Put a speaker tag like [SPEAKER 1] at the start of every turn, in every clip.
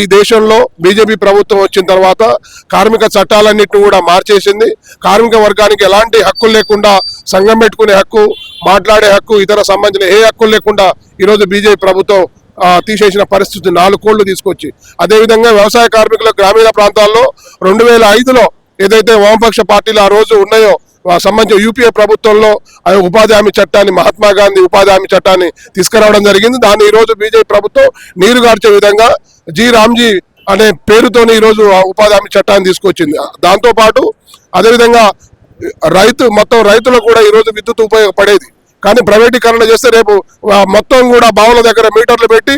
[SPEAKER 1] ఈ దేశంలో బీజేపీ ప్రభుత్వం వచ్చిన తర్వాత కార్మిక చట్టాలన్నింటినీ కూడా మార్చేసింది. కార్మిక వర్గానికి ఎలాంటి హక్కులు లేకుండా సంఘం పెట్టుకునే హక్కు మాట్లాడే హక్కు ఇతర సంబంధించిన ఏ హక్కులు లేకుండా ఈరోజు బీజేపీ ప్రభుత్వం తీసేసిన పరిస్థితి నాలుగు కోళ్ళు తీసుకొచ్చి. అదేవిధంగా వ్యవసాయ కార్మికుల గ్రామీణ ప్రాంతాల్లో రెండు వేల ఐదులో ఏదైతే వామపక్ష పార్టీలు ఆ రోజు ఉన్నాయో సంబంధించిన యూపీఏ ప్రభుత్వంలో ఆ ఉపాధి హామీ చట్టాన్ని మహాత్మా గాంధీ ఉపాధి హామీ చట్టాన్ని తీసుకురావడం జరిగింది. దాన్ని ఈరోజు బీజేపీ ప్రభుత్వం నీరుగార్చే విధంగా జి రామ్జీ అనే పేరుతోనే ఈరోజు ఉపాధి హామీ చట్టాన్ని తీసుకొచ్చింది. దాంతో పాటు అదేవిధంగా రైతు మొత్తం రైతులకు కూడా ఈ రోజు విద్యుత్ ఉపయోగపడేది. కానీ ప్రైవేటీకరణ చేస్తే రేపు మొత్తం కూడా బావుల దగ్గర మీటర్లు పెట్టి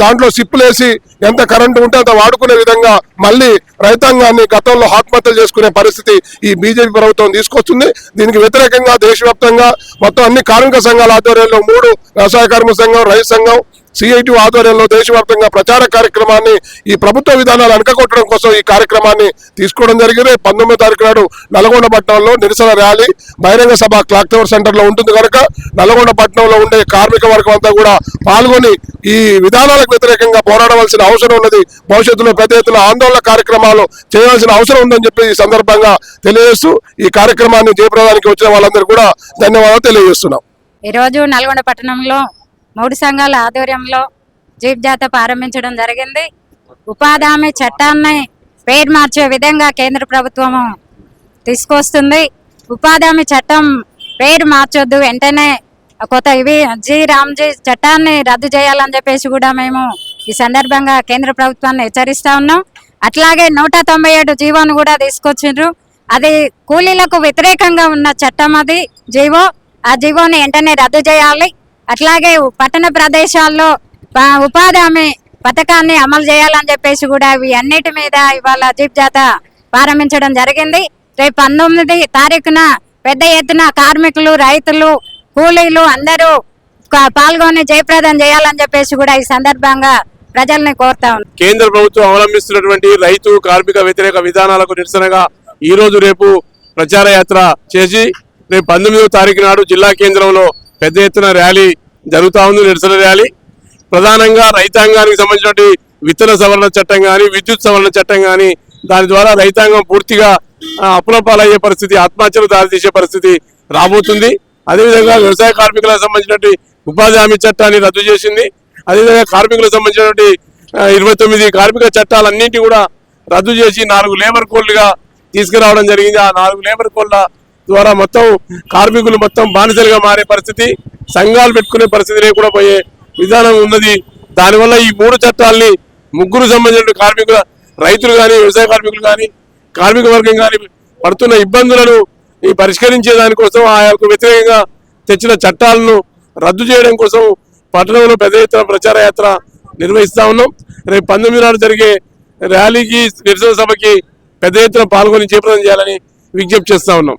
[SPEAKER 1] దాంట్లో సిప్పులేసి ఎంత కరెంటు ఉంటే అంత వాడుకునే విధంగా మళ్ళీ రైతాంగాన్ని గతంలో ఆత్మహత్యలు చేసుకునే పరిస్థితి ఈ బీజేపీ ప్రభుత్వం తీసుకొస్తుంది. దీనికి వ్యతిరేకంగా దేశవ్యాప్తంగా మొత్తం అన్ని కార్మిక సంఘాల ఆధ్వర్యంలో మూడు వ్యవసాయ కార్మిక సంఘం రైతు సంఘం సిఐటి ఆధ్వర్యంలో దేశవ్యాప్తంగా ప్రచార కార్యక్రమాన్ని ఈ ప్రభుత్వ విధానాలు అనకకొట్టడం కోసం ఈ కార్యక్రమాన్ని తీసుకోవడం జరిగింది. పంతొమ్మిదో తారీఖు నాడు నల్గొండ పట్టణంలో నిరసన ర్యాలీ బహిరంగ సభ క్లాక్ టవర్ సెంటర్లో ఉంటుంది కనుక నల్గొండ పట్టణంలో ఉండే కార్మిక వర్గం అంతా కూడా పాల్గొని ఈ విధానాలకు వ్యతిరేకంగా పోరాడవలసిన అవసరం ఉన్నది. భవిష్యత్తులో పెద్ద ఎత్తున ఆందోళన కార్యక్రమాలు చేయాల్సిన అవసరం ఉందని చెప్పి ఈ సందర్భంగా తెలియజేస్తూ ఈ కార్యక్రమాన్ని జయప్రదానికి వచ్చిన వాళ్ళందరూ కూడా ధన్యవాదాలు తెలియజేస్తున్నాం.
[SPEAKER 2] ఈరోజు నల్గొండ పట్టణంలో మూడు సంఘాల ఆధ్వర్యంలో జీప్ జాత ప్రారంభించడం జరిగింది. ఉపాధి హామీ చట్టాన్ని పేరు మార్చే విధంగా కేంద్ర ప్రభుత్వము తీసుకొస్తుంది. ఉపాధి హామీ చట్టం పేరు మార్చొద్దు వెంటనే కొత్త ఇవి జీ రామ్జీ చట్టాన్ని రద్దు చేయాలని చెప్పేసి కూడా మేము ఈ సందర్భంగా కేంద్ర ప్రభుత్వాన్ని హెచ్చరిస్తా ఉన్నాం. అట్లాగే నూట తొంభై ఏడు జీవోను కూడా తీసుకొచ్చిండ్రు. అది కూలీలకు వ్యతిరేకంగా ఉన్న చట్టం అది జీవో. ఆ జీవోని వెంటనే రద్దు చేయాలి. అట్లాగే పట్టణ ప్రదేశాల్లో ఉపాధి హామీ పథకాన్ని అమలు చేయాలని చెప్పేసి కూడా ఇవి అన్నిటి మీద ఇవాళ జీప్ జాత ప్రారంభించడం జరిగింది. రేపు పంతొమ్మిది తారీఖున పెద్ద ఎత్తున కార్మికులు రైతులు కూలీలు అందరూ పాల్గొని జయప్రదం చేయాలని చెప్పేసి కూడా ఈ సందర్భంగా ప్రజల్ని కోరుతా
[SPEAKER 3] కేంద్ర ప్రభుత్వం అవలంబిస్తున్నటువంటి రైతు కార్మిక వ్యతిరేక విధానాలకు నిరసనగా ఈ రోజు రేపు ప్రచార యాత్ర చేసి రేపు పంతొమ్మిదవ తారీఖు నాడు జిల్లా కేంద్రంలో పెద్ద ఎత్తున ర్యాలీ జరుగుతూ ఉంది నిరసన ర్యాలీ. ప్రధానంగా రైతాంగానికి సంబంధించినటువంటి విత్తన సవరణ చట్టం కానీ విద్యుత్ సవరణ చట్టం కానీ దాని ద్వారా రైతాంగం పూర్తిగా ఆ, అప్పుల పాలయ్యే పరిస్థితి ఆత్మహత్యలు దారితీసే పరిస్థితి రాబోతుంది. అదేవిధంగా వ్యవసాయ కార్మికులకు సంబంధించినటువంటి ఉపాధి హామీ చట్టాన్ని రద్దు చేసింది. అదేవిధంగా కార్మికులకు సంబంధించినటువంటి ఇరవై తొమ్మిది కార్మిక చట్టాలన్నింటి కూడా రద్దు చేసి నాలుగు లేబర్ కోడ్లుగా తీసుకురావడం జరిగింది. ఆ నాలుగు లేబర్ కోడ్ల ద్వారా మొత్తం కార్మికులు మొత్తం బానిసలుగా మారే పరిస్థితి సంఘాలు పెట్టుకునే పరిస్థితి లేకుండా పోయే విధానం ఉన్నది. దానివల్ల ఈ మూడు చట్టాలని ముగ్గురు సంబంధించిన కార్మికుల రైతులు కానీ వ్యవసాయ కార్మికులు కానీ కార్మిక వర్గం కానీ పడుతున్న ఇబ్బందులను ఈ పరిష్కరించే దానికోసం ఆయాకు వ్యతిరేకంగా తెచ్చిన చట్టాలను రద్దు చేయడం కోసం పట్టణంలో పెద్ద ఎత్తున ప్రచార యాత్ర నిర్వహిస్తా ఉన్నాం. రేపు పంతొమ్మిది నాడు జరిగే ర్యాలీకి నిరసన సభకి పెద్ద ఎత్తున పాల్గొని చేపదం చేయాలని విజ్ఞప్తి చేస్తా ఉన్నాం.